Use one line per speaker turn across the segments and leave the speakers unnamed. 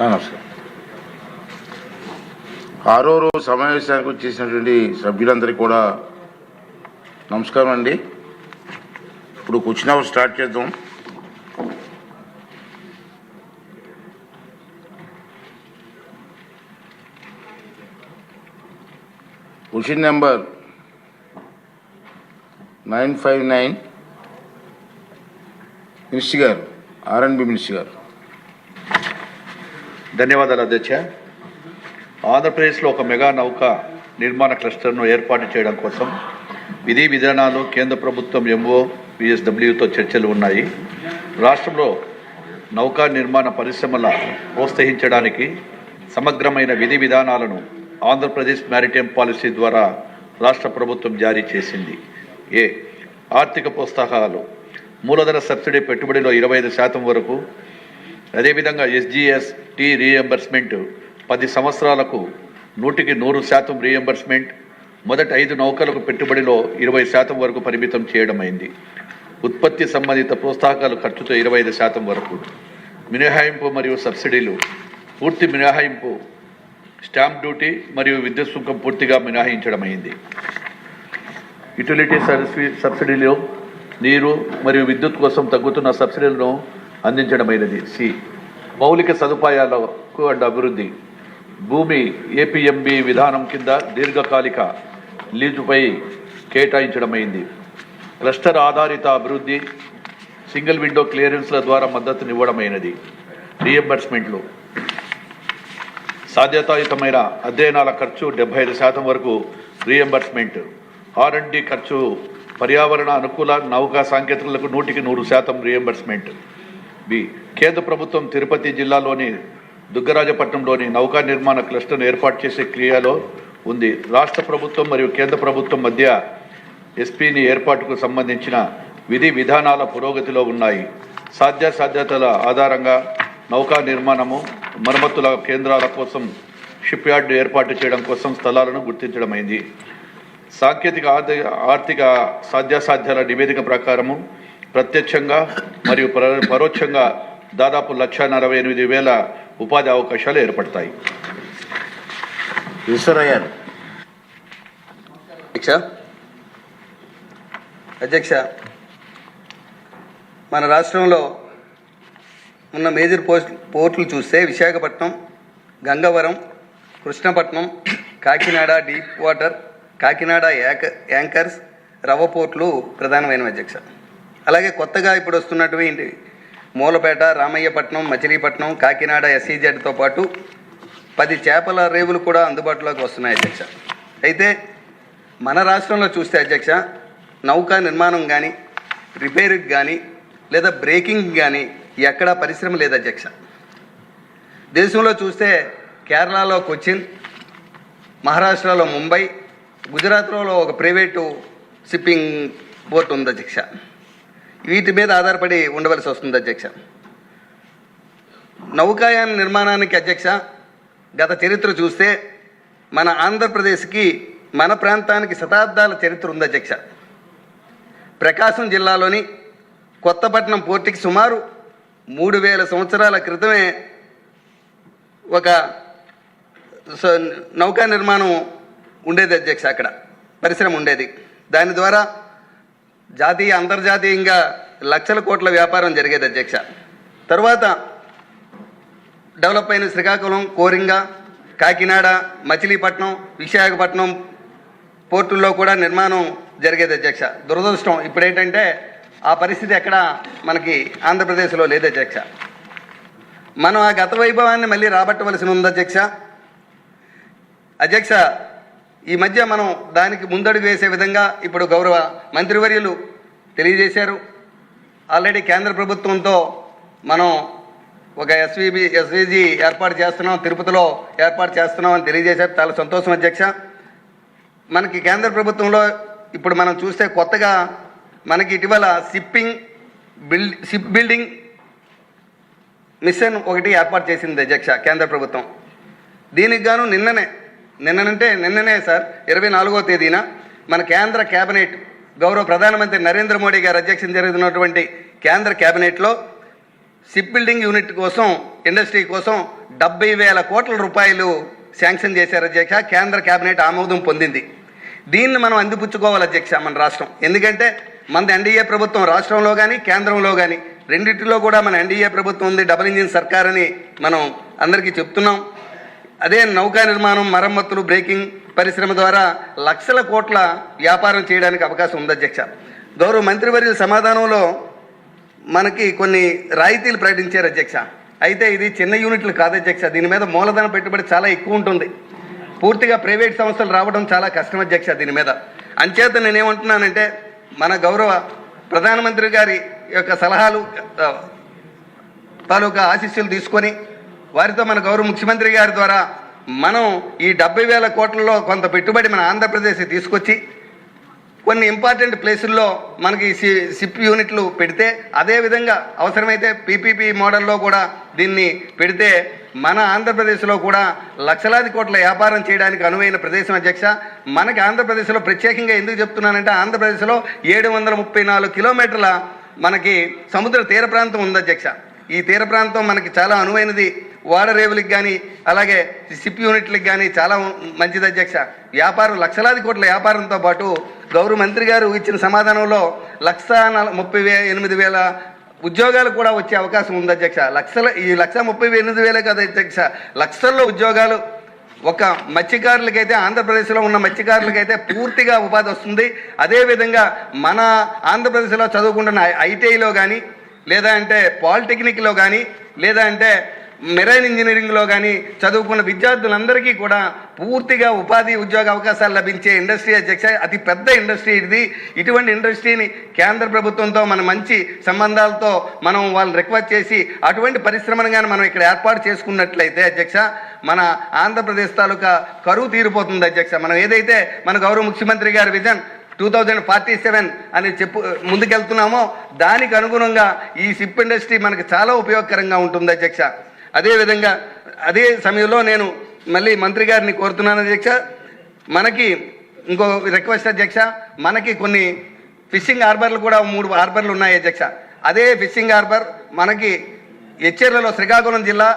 నమస్కారం. ఆరో రోజు సమావేశానికి వచ్చేసినటువంటి సభ్యులందరికీ కూడా నమస్కారం అండి. ఇప్పుడు క్వశ్చన్ అవర్ స్టార్ట్ చేద్దాం. Question number nine five nine. Minister గారు ఆర్ఎన్బి మినిస్టర్ గారు.
ధన్యవాదాలు అధ్యక్ష. ఆంధ్రప్రదేశ్లో ఒక మెగా నౌక నిర్మాణ క్లస్టర్ను ఏర్పాటు చేయడం కోసం విధి విధానాలు కేంద్ర ప్రభుత్వం ఎంఓ విఎస్డబ్ల్యూతో చర్చలు ఉన్నాయి. రాష్ట్రంలో నౌకా నిర్మాణ పరిశ్రమల ప్రోత్సహించడానికి సమగ్రమైన విధి విధానాలను ఆంధ్రప్రదేశ్ మ్యారిటైమ్ పాలసీ ద్వారా రాష్ట్ర ప్రభుత్వం జారీ చేసింది. ఏ ఆర్థిక ప్రోత్సాహాలు. మూలధన సబ్సిడీ పెట్టుబడిలో ఇరవై ఐదు శాతం వరకు అదేవిధంగా ఎస్జిఎస్ టీ రీఎంబర్స్మెంట్ పది సంవత్సరాలకు నూటికి నూరు శాతం రీఎంబర్స్మెంట్ మొదటి ఐదు నౌకలకు పెట్టుబడిలో ఇరవై శాతం వరకు పరిమితం చేయడం అయింది ఉత్పత్తి సంబంధిత ప్రోత్సాహకాలు ఖర్చుతో ఇరవై ఐదు శాతం వరకు. మినహాయింపు మరియు సబ్సిడీలు. పూర్తి మినహాయింపు స్టాంప్ డ్యూటీ మరియు విద్యుత్ సుంకం పూర్తిగా మినహాయించడం అయింది యుటిలిటీ సర్వీస్ సబ్సిడీలు నీరు మరియు విద్యుత్ కోసం తగ్గుతున్న సబ్సిడీలను అందించడమైనది. సి. మౌలిక సదుపాయాలకు అండ్ అభివృద్ధి. భూమి ఏపీఎంబి విధానం కింద దీర్ఘకాలిక లీజుపై కేటాయించడమైంది. క్లస్టర్ ఆధారిత అభివృద్ధి సింగిల్ విండో క్లియరెన్స్ల ద్వారా మద్దతునివ్వడమైనది. రీఎంబర్స్మెంట్లు. సాధ్యతాయుతమైన అధ్యయనాల ఖర్చు డెబ్బై ఐదు శాతం వరకు రీఎంబర్స్మెంట్. ఆర్ అండ్ డి ఖర్చు పర్యావరణ అనుకూల నౌకా సాంకేతికలకు నూటికి నూరు శాతం రీఎంబర్స్మెంట్. కేంద్ర ప్రభుత్వం తిరుపతి జిల్లాలోని దుగ్గరాజపట్నంలోని నౌకా నిర్మాణ క్లస్టర్ను ఏర్పాటు చేసే క్రియలో ఉంది. రాష్ట్ర ప్రభుత్వం మరియు కేంద్ర ప్రభుత్వం మధ్య ఎస్పీని ఏర్పాటుకు సంబంధించిన విధి విధానాల పురోగతిలో ఉన్నాయి. సాధ్యాసాధ్యతల ఆధారంగా నౌకా నిర్మాణము మరమ్మతుల కేంద్రాల కోసం షిప్ యార్డ్ ఏర్పాటు చేయడం కోసం స్థలాలను గుర్తించడమైంది. సాంకేతిక ఆర్థిక ఆర్థిక సాధ్యాసాధ్యాల నివేదిక ప్రకారము ప్రత్యక్షంగా మరియు పరోక్షంగా దాదాపు లక్ష నలభై ఎనిమిది వేల ఉపాధి అవకాశాలు ఏర్పడతాయి.
ఈశ్వరయ్య
అధ్యక్ష. అధ్యక్ష మన రాష్ట్రంలో ఉన్న మేజర్ పోస్ట్ పోర్టులు చూస్తే Visakhapatnam Gangavaram Krishnapatnam Kakinada deep water Kakinada anchors Ravva పోర్టులు ప్రధానమైనవి అధ్యక్ష. అలాగే కొత్తగా ఇప్పుడు వస్తున్నటువంటి మూలపేట రామయ్యపట్నం మచిలీపట్నం కాకినాడ ఎస్సీజెడ్తో పాటు పది చేపల రేవులు కూడా అందుబాటులోకి వస్తున్నాయి అధ్యక్ష. అయితే మన రాష్ట్రంలో చూస్తే అధ్యక్ష నౌకా నిర్మాణం కానీ రిపేర్కి కానీ లేదా బ్రేకింగ్ కానీ ఎక్కడా పరిశ్రమ లేదు అధ్యక్ష. దేశంలో చూస్తే కేరళలో కొచ్చిన్ మహారాష్ట్రలో ముంబై గుజరాత్లో ఒక ప్రైవేటు షిప్పింగ్ పోర్ట్ ఉంది అధ్యక్ష. వీటి మీద ఆధారపడి ఉండవలసి వస్తుంది అధ్యక్ష. నౌకాయాన నిర్మాణానికి అధ్యక్ష గత చరిత్ర చూస్తే మన ఆంధ్రప్రదేశ్కి మన ప్రాంతానికి శతాబ్దాల చరిత్ర ఉంది అధ్యక్ష. ప్రకాశం జిల్లాలోని కొత్తపట్నం పోర్టుకి సుమారు మూడు వేల సంవత్సరాల క్రితమే ఒక నౌకా నిర్మాణం ఉండేది అధ్యక్ష అక్కడ. పరిశ్రమ ఉండేది. దాని ద్వారా జాతీయ అంతర్జాతీయంగా లక్షల కోట్ల వ్యాపారం జరిగేది అధ్యక్ష. తర్వాత డెవలప్ అయిన శ్రీకాకుళం కోరింగ కాకినాడ మచిలీపట్నం విశాఖపట్నం పోర్టుల్లో కూడా నిర్మాణం జరిగేది అధ్యక్ష. దురదృష్టం ఇప్పుడు ఏంటంటే ఆ పరిస్థితి ఎక్కడ మనకి ఆంధ్రప్రదేశ్లో లేదు అధ్యక్ష. మనం ఆ గత వైభవాన్ని మళ్ళీ రాబట్టవలసి ఉంది అధ్యక్ష. అధ్యక్ష ఈ మధ్య మనం దానికి ముందడుగు వేసే విధంగా ఇప్పుడు గౌరవ మంత్రివర్యులు తెలియజేశారు. ఆల్రెడీ కేంద్ర ప్రభుత్వంతో మనం ఒక ఎస్విబి ఎస్విజి ఏర్పాటు చేస్తున్నాం తిరుపతిలో ఏర్పాటు చేస్తున్నాం అని తెలియజేశారు. చాలా సంతోషం అధ్యక్ష. మనకి కేంద్ర ప్రభుత్వంలో ఇప్పుడు మనం చూస్తే కొత్తగా మనకి ఇటీవల shipping build ship building mission ఒకటి ఏర్పాటు చేసింది అధ్యక్ష కేంద్ర ప్రభుత్వం. దీనికి గాను నిన్ననే నిన్ననంటే నిన్ననే సార్ ఇరవై నాలుగో తేదీన మన కేంద్ర కేబినెట్ గౌరవ ప్రధానమంత్రి నరేంద్ర మోడీ గారి అధ్యక్షం జరుగుతున్నటువంటి కేంద్ర కేబినెట్లో షిప్ బిల్డింగ్ యూనిట్ కోసం ఇండస్ట్రీ కోసం డెబ్బై వేల కోట్ల రూపాయలు శాంక్షన్ చేశారు అధ్యక్ష. కేంద్ర కేబినెట్ ఆమోదం పొందింది. దీన్ని మనం అందిపుచ్చుకోవాలి అధ్యక్ష మన రాష్ట్రం. ఎందుకంటే మన ఎన్డీఏ ప్రభుత్వం రాష్ట్రంలో కానీ కేంద్రంలో కానీ రెండింటిలో కూడా మన ఎన్డీఏ ప్రభుత్వం ఉంది. డబుల్ ఇంజిన్ సర్కార్ అని మనం అందరికీ చెప్తున్నాం. అదే నౌకా నిర్మాణం మరమ్మతులు బ్రేకింగ్ పరిశ్రమ ద్వారా లక్షల కోట్ల వ్యాపారం చేయడానికి అవకాశం ఉంది అధ్యక్ష. గౌరవ మంత్రివర్యుల సమాధానంలో మనకి కొన్ని రాయితీలు ప్రకటించారు అధ్యక్ష. అయితే ఇది చిన్న యూనిట్లు కాదు అధ్యక్ష. దీని మీద మూలధన పెట్టుబడి చాలా ఎక్కువ ఉంటుంది. పూర్తిగా ప్రైవేట్ సంస్థలు రావడం చాలా కష్టం అధ్యక్ష దీని మీద. అంచేత నేనేమంటున్నానంటే మన గౌరవ ప్రధానమంత్రి గారి యొక్క సలహాలు తాలూకా ఆశీస్సులు తీసుకొని వారితో మన గౌరవ ముఖ్యమంత్రి గారి ద్వారా మనం ఈ డెబ్బై వేల కోట్లలో కొంత పెట్టుబడి మన ఆంధ్రప్రదేశ్ తీసుకొచ్చి కొన్ని ఇంపార్టెంట్ ప్లేసుల్లో మనకి సి సిప్ యూనిట్లు పెడితే అదేవిధంగా అవసరమైతే పీపీపీ మోడల్లో కూడా దీన్ని పెడితే మన ఆంధ్రప్రదేశ్లో కూడా లక్షలాది కోట్ల వ్యాపారం చేయడానికి అనువైన ప్రదేశం అధ్యక్ష. మనకి ఆంధ్రప్రదేశ్లో ప్రత్యేకంగా ఎందుకు చెప్తున్నానంటే ఆంధ్రప్రదేశ్లో ఏడు వందల ముప్పై నాలుగు కిలోమీటర్ల మనకి సముద్ర తీర ప్రాంతం ఉంది అధ్యక్ష. ఈ తీర ప్రాంతం మనకి చాలా అనువైనది. ఓడరేవులకు కానీ అలాగే సిప్ యూనిట్లకు కానీ చాలా మంచిది అధ్యక్ష. వ్యాపారం లక్షలాది కోట్ల వ్యాపారంతో పాటు గౌరవ మంత్రి గారు ఇచ్చిన సమాధానంలో లక్ష నల ముప్పై వే ఎనిమిది వేల ఉద్యోగాలు కూడా వచ్చే అవకాశం ఉంది అధ్యక్ష. లక్షల ఈ లక్ష ముప్పై ఎనిమిది వేలే కదా అధ్యక్ష. లక్షల్లో ఉద్యోగాలు ఒక మత్స్యకారులకైతే ఆంధ్రప్రదేశ్లో ఉన్న మత్స్యకారులకైతే పూర్తిగా ఉపాధి వస్తుంది. అదేవిధంగా మన ఆంధ్రప్రదేశ్లో చదువుకుంటున్న ఐటీఐలో కానీ లేదా అంటే పాలిటెక్నిక్లో కానీ లేదా అంటే మెరైన్ ఇంజనీరింగ్లో కానీ చదువుకున్న విద్యార్థులందరికీ కూడా పూర్తిగా ఉపాధి ఉద్యోగ అవకాశాలు లభించే ఇండస్ట్రీ అధ్యక్ష అతి పెద్ద ఇండస్ట్రీ ఇది. ఇటువంటి ఇండస్ట్రీని కేంద్ర ప్రభుత్వంతో మన మంచి సంబంధాలతో మనం వాళ్ళని రిక్వెస్ట్ చేసి అటువంటి పరిశ్రమను కానీ మనం ఇక్కడ ఏర్పాటు చేసుకున్నట్లయితే అధ్యక్ష మన ఆంధ్రప్రదేశ్ తాలూకా కరువు తీరిపోతుంది అధ్యక్ష. మనం ఏదైతే మన గౌరవ ముఖ్యమంత్రి గారి vision two thousand forty seven అని చెప్పు ముందుకెళ్తున్నామో దానికి అనుగుణంగా ఈ సిప్ ఇండస్ట్రీ మనకు చాలా ఉపయోగకరంగా ఉంటుంది అధ్యక్ష. అదేవిధంగా అదే సమయంలో నేను మళ్ళీ మంత్రి గారిని కోరుతున్నాను అధ్యక్ష. మనకి ఇంకో రిక్వెస్ట్ అధ్యక్ష మనకి కొన్ని ఫిషింగ్ హార్బర్లు కూడా మూడు హార్బర్లు ఉన్నాయి అధ్యక్ష. అదే ఫిషింగ్ హార్బర్ మనకి ఎచ్చెర్లలో శ్రీకాకుళం జిల్లా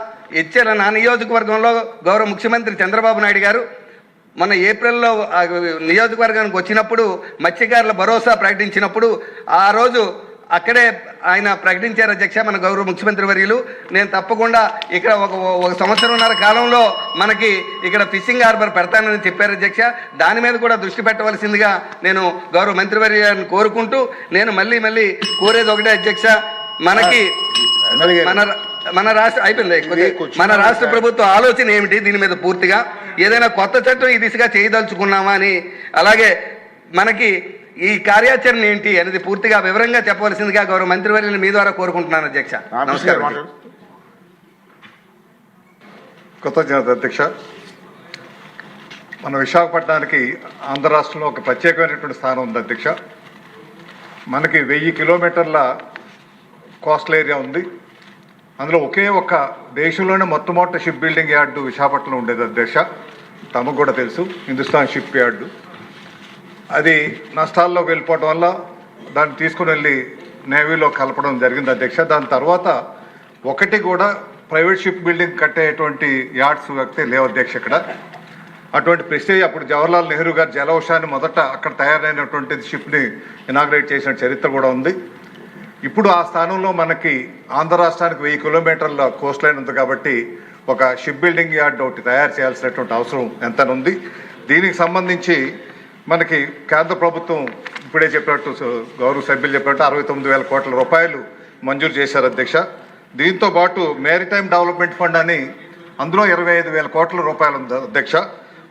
ఎచ్చెర్ల నా నియోజకవర్గంలో గౌరవ ముఖ్యమంత్రి చంద్రబాబు నాయుడు గారు మన ఏప్రిల్లో నియోజకవర్గానికి వచ్చినప్పుడు మత్స్యకారుల భరోసా ప్రకటించినప్పుడు ఆ రోజు అక్కడే ఆయన ప్రకటించారు అధ్యక్ష మన గౌరవ ముఖ్యమంత్రి వర్యులు. నేను తప్పకుండా ఇక్కడ ఒక ఒక సంవత్సరంన్నర కాలంలో మనకి ఇక్కడ ఫిషింగ్ హార్బర్ పెడతానని చెప్పారు అధ్యక్ష. దాని మీద కూడా దృష్టి పెట్టవలసిందిగా నేను గౌరవ మంత్రివర్య గారిని కోరుకుంటూ నేను మళ్ళీ మళ్ళీ కోరేది ఒకటే అధ్యక్ష. మనకి. మన మన రాష్ట్ర అయిపోయింది. మన రాష్ట్ర ప్రభుత్వ ఆలోచన ఏమిటి దీని మీద పూర్తిగా? ఏదైనా కొత్త చట్టం ఈ దిశగా చేయదలుచుకున్నామా అని. అలాగే మనకి ఈ కార్యాచరణ ఏంటి అనేది పూర్తిగా వివరంగా చెప్పవలసిందిగా గౌరవ మంత్రివర్యులు మీ ద్వారా కోరుకుంటున్నాను అధ్యక్ష. నమస్కారం.
కృతజ్ఞత అధ్యక్ష. మన విశాఖపట్నానికి ఆంధ్ర రాష్ట్రంలో ఒక ప్రత్యేకమైనటువంటి స్థానం ఉంది అధ్యక్ష. మనకి వెయ్యి కిలోమీటర్ల కోస్టల్ ఏరియా ఉంది. అందులో ఒకే ఒక్క దేశంలోనే మొట్టమొదటి షిప్ బిల్డింగ్ యార్డు విశాఖపట్నంలో ఉండేది అధ్యక్ష. తమకు కూడా తెలుసు హిందుస్థాన్ షిప్ యార్డు అది నష్టాల్లోకి వెళ్ళిపోవడం వల్ల దాన్ని తీసుకుని వెళ్ళి నేవీలో కలపడం జరిగింది అధ్యక్ష. దాని తర్వాత ఒకటి కూడా ప్రైవేట్ షిప్ బిల్డింగ్ కట్టేటువంటి యార్డ్స్ వ్యక్తి లేవు అధ్యక్ష ఇక్కడ. అటువంటి ప్రెస్టేజ్ అప్పుడు జవహర్లాల్ నెహ్రూ గారు జలవశాన్ని మొదట అక్కడ తయారైనటువంటి షిప్ని ఇనాగ్రేట్ చేసిన చరిత్ర కూడా ఉంది. ఇప్పుడు ఆ స్థానంలో మనకి ఆంధ్ర రాష్ట్రానికి వెయ్యి కిలోమీటర్ల కోస్ట్ లైన్ ఉంది కాబట్టి ఒక షిప్ బిల్డింగ్ యార్డ్ ఒకటి తయారు చేయాల్సినటువంటి అవసరం ఎంత ఉంది దీనికి సంబంధించి మనకి కేంద్ర ప్రభుత్వం ఇప్పుడే చెప్పినట్టు గౌరవ సభ్యులు చెప్పినట్టు అరవై తొమ్మిది వేల కోట్ల రూపాయలు మంజూరు చేశారు అధ్యక్ష. దీంతో పాటు మేరిటైమ్ డెవలప్మెంట్ ఫండ్ అని అందులో ఇరవై ఐదు వేల కోట్ల రూపాయలు ఉంది అధ్యక్ష.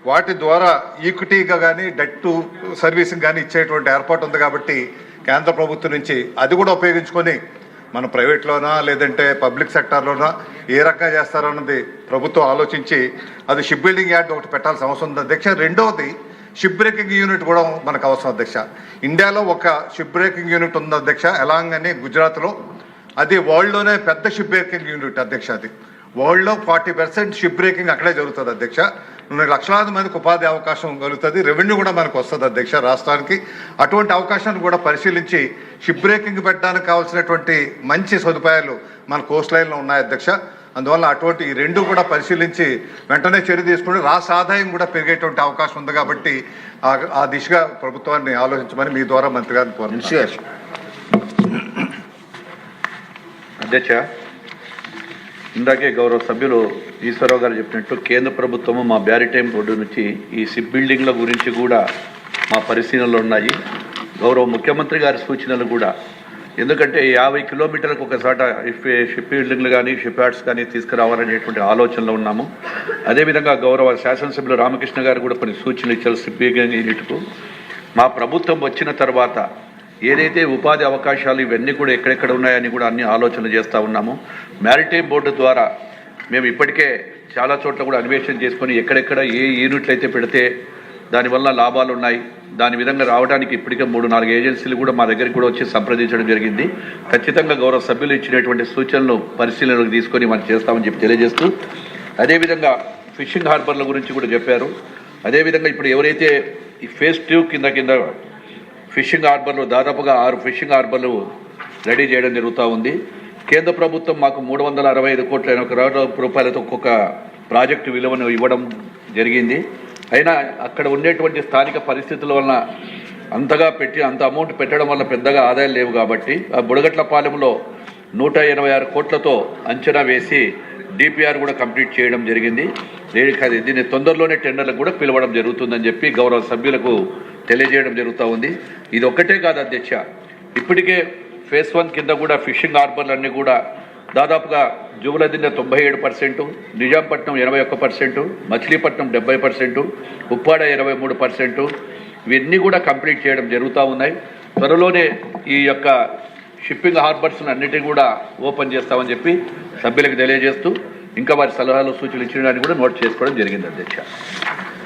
వాటి ద్వారా ఈక్విటీగా కానీ డెట్ టు సర్వీసింగ్ కానీ ఇచ్చేటువంటి ఏర్పాటు ఉంది కాబట్టి కేంద్ర ప్రభుత్వం నుంచి అది కూడా ఉపయోగించుకొని మన ప్రైవేట్లోనా లేదంటే పబ్లిక్ సెక్టార్లోనా ఏ రకంగా చేస్తారో అన్నది ప్రభుత్వం ఆలోచించి అది షిప్ బిల్డింగ్ యార్డ్ ఒకటి పెట్టాల్సిన అవసరం ఉంది అధ్యక్ష. రెండవది షిప్ బ్రేకింగ్ యూనిట్ కూడా మనకు అవసరం అధ్యక్ష. ఇండియాలో ఒక షిప్ బ్రేకింగ్ యూనిట్ ఉంది అధ్యక్ష. ఎలాంగ్ అని గుజరాత్లో. అది వరల్డ్లోనే పెద్ద షిప్ బ్రేకింగ్ యూనిట్ అధ్యక్ష అది. వరల్డ్లో ఫార్టీ పర్సెంట్ షిప్ బ్రేకింగ్ అక్కడే జరుగుతుంది అధ్యక్ష. లక్షలాది మందికి ఉపాధి అవకాశం కలుగుతుంది రెవెన్యూ కూడా మనకు వస్తుంది అధ్యక్ష రాష్ట్రానికి. అటువంటి అవకాశాన్ని కూడా పరిశీలించి షిప్ బ్రేకింగ్ పెట్టడానికి కావాల్సినటువంటి మంచి సదుపాయాలు మన కోస్ట్ లైన్లో ఉన్నాయి అధ్యక్ష. అందువల్ల అటువంటి ఈ రెండు కూడా పరిశీలించి వెంటనే చర్య తీసుకుని రాష్ట్ర ఆదాయం కూడా పెరిగేటువంటి అవకాశం ఉంది కాబట్టి ఆ- ఆ దిశగా ప్రభుత్వాన్ని ఆలోచించమని మీ ద్వారా మంత్రి గారిని కోరుతున్నాను.
అధ్యక్ష ఇందాకే గౌరవ సభ్యులు ఈశ్వరరావు గారు చెప్పినట్టు కేంద్ర ప్రభుత్వము మా బ్యారిటైమ్ రోడ్డు నుంచి ఈ షిప్ బిల్డింగ్ల గురించి కూడా మా పరిశీలనలు ఉన్నాయి. గౌరవ ముఖ్యమంత్రి గారి సూచనలు కూడా ఎందుకంటే యాభై కిలోమీటర్లకు ఒకసాట షిప్ బిల్డింగ్లు కానీ షిప్ యార్డ్స్ కానీ తీసుకురావాలనేటువంటి ఆలోచనలో ఉన్నాము. అదేవిధంగా గౌరవ శాసనసభ్యులు రామకృష్ణ గారు కూడా కొన్ని సూచనలు ఇచ్చారు షిప్ యూనిట్కు మా ప్రభుత్వం వచ్చిన తర్వాత ఏదైతే ఉపాధి అవకాశాలు ఇవన్నీ కూడా ఎక్కడెక్కడ ఉన్నాయని కూడా అన్ని ఆలోచనలు చేస్తూ ఉన్నాము. మ్యారిటైమ్ బోర్డు ద్వారా మేము ఇప్పటికే చాలా చోట్ల కూడా అన్వేషణ చేసుకొని ఎక్కడెక్కడ ఏ యూనిట్లు అయితే పెడితే దానివల్ల లాభాలు ఉన్నాయి. దాని విధంగా రావడానికి ఇప్పటికే మూడు నాలుగు ఏజెన్సీలు కూడా మా దగ్గరికి కూడా వచ్చి సంప్రదించడం జరిగింది. ఖచ్చితంగా గౌరవ సభ్యులు ఇచ్చినటువంటి సూచనలు పరిశీలనలోకి తీసుకొని మనం చేస్తామని చెప్పి తెలియజేస్తూ అదేవిధంగా ఫిషింగ్ హార్బర్ల గురించి కూడా చెప్పారు. అదేవిధంగా ఇప్పుడు ఎవరైతే ఈ ఫేస్ టూ కింద కింద ఫిషింగ్ హార్బర్లు దాదాపుగా ఆరు ఫిషింగ్ హార్బర్లు రెడీ చేయడం జరుగుతూ ఉంది. కేంద్ర ప్రభుత్వం మాకు మూడు వందల అరవై ఐదు కోట్ల ఎనభై కోట్ల రూపాయలతో ఒక్కొక్క ప్రాజెక్టు విలువను ఇవ్వడం జరిగింది. అయినా అక్కడ ఉండేటువంటి స్థానిక పరిస్థితుల వలన అంతగా పెట్టి అంత అమౌంట్ పెట్టడం వల్ల పెద్దగా ఆదాయం లేవు కాబట్టి ఆ బుడగట్ల పాలెంలో నూట ఎనభై ఆరు కోట్లతో అంచనా వేసి డిపిఆర్ కూడా కంప్లీట్ చేయడం జరిగింది. దీనికి దీన్ని తొందరలోనే టెండర్లకు కూడా పిలవడం జరుగుతుందని చెప్పి గౌరవ సభ్యులకు తెలియజేయడం జరుగుతూ ఉంది. ఇది ఒక్కటే కాదు అధ్యక్ష. ఇప్పటికే ఫేస్ వన్ కింద కూడా ఫిషింగ్ హార్బర్లు అన్నీ కూడా దాదాపుగా జుగులదిన్న తొంభై ఏడు పర్సెంటు నిజాంపట్నం ఎనభై ఒక్క పర్సెంటు మచిలీపట్నం డెబ్బై పర్సెంటు ఉప్పాడ ఇరవై మూడు పర్సెంటు ఇవన్నీ కూడా కంప్లీట్ చేయడం జరుగుతూ ఉన్నాయి. త్వరలోనే ఈ యొక్క షిప్పింగ్ హార్బర్స్ అన్నిటిని కూడా ఓపెన్ చేస్తామని చెప్పి సభ్యులకు తెలియజేస్తూ ఇంకా వారి సలహాలు సూచనలు ఇచ్చడానికి కూడా నోట్ చేసుకోవడం జరిగింది అధ్యక్ష.